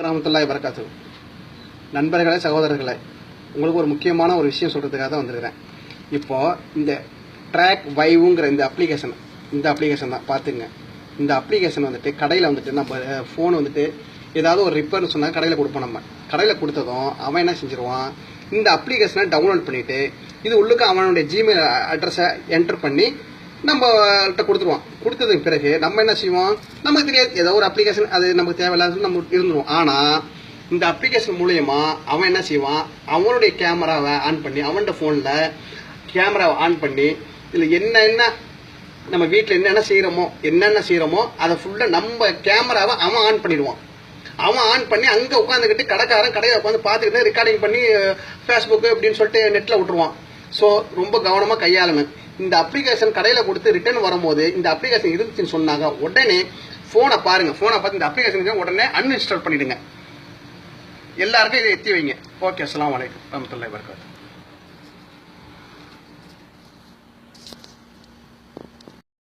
ரஹமத்துல்லாஹி வரகாத்து நண்பர்களே சகோதரர்களே உங்களுக்கு ஒரு முக்கியமான ஒரு விஷயம் சொல்கிறதுக்காக தான் வந்திருக்கிறேன். இப்போது இந்த ட்ராக் வைவுங்கிற இந்த அப்ளிகேஷன் இந்த அப்ளிகேஷன் தான். பார்த்துங்க. இந்த அப்ளிகேஷன் வந்துட்டு கடையில் வந்துட்டு நம்ம ஃபோன் வந்துட்டு ஏதாவது ஒரு ரிப்பேர்னு சொன்னால் கடையில் கொடுப்போம் நம்ம. கடையில் கொடுத்ததும் அவன் என்ன செஞ்சிருவான்? இந்த அப்ளிகேஷனை டவுன்லோட் பண்ணிவிட்டு இது உள்ளுக்கு அவனுடைய ஜிமெயில் அட்ரஸை என்டர் பண்ணி நம்மகிட்ட கொடுத்துருவான். கொடுத்ததுக்கு பிறகு நம்ம என்ன செய்வோம்? நமக்கு தெரியாது. ஏதோ ஒரு அப்ளிகேஷன் அது நமக்கு தேவையில்லாத நம்ம இருந்துருவோம். ஆனால் இந்த அப்ளிகேஷன் மூலயமா அவன் என்ன செய்வான்? அவனுடைய கேமராவை ஆன் பண்ணி அவன்கிட்ட ஃபோனில் கேமராவை ஆன் பண்ணி இதில் என்ன என்ன நம்ம வீட்டில் என்னென்ன செய்கிறோமோ என்னென்ன செய்கிறோமோ அதை ஃபுல்லாக நம்ம கேமராவை அவன் ஆன் பண்ணிடுவான். அவன் ஆன் பண்ணி அங்கே உட்காந்துக்கிட்டு கடைக்காரன் கடையை உட்காந்து பார்த்துக்கிட்டு ரெக்கார்டிங் பண்ணி ஃபேஸ்புக்கு அப்படின்னு சொல்லிட்டு நெட்டில் விட்டுருவான். ஸோ ரொம்ப கவனமாக கையாளணும் இந்த அப்ளிகேஷன் கடையில் கொடுத்து ரிட்டர்ன் வரும்போது இந்த அப்ளிகேஷன் இருந்துச்சுன்னு சொன்னாங்க உடனே ஃபோனை பாருங்கள் ஃபோனை பார்த்து இந்த அப்ளிகேஷன் உடனே அன்இன்ஸ்டால் பண்ணிவிடுங்க எல்லாருக்கும் இதை எத்தி வைங்க. ஓகே அஸ்லாம் வலைக்கம் ரஹமத்துல்லாஹி வரகாத்து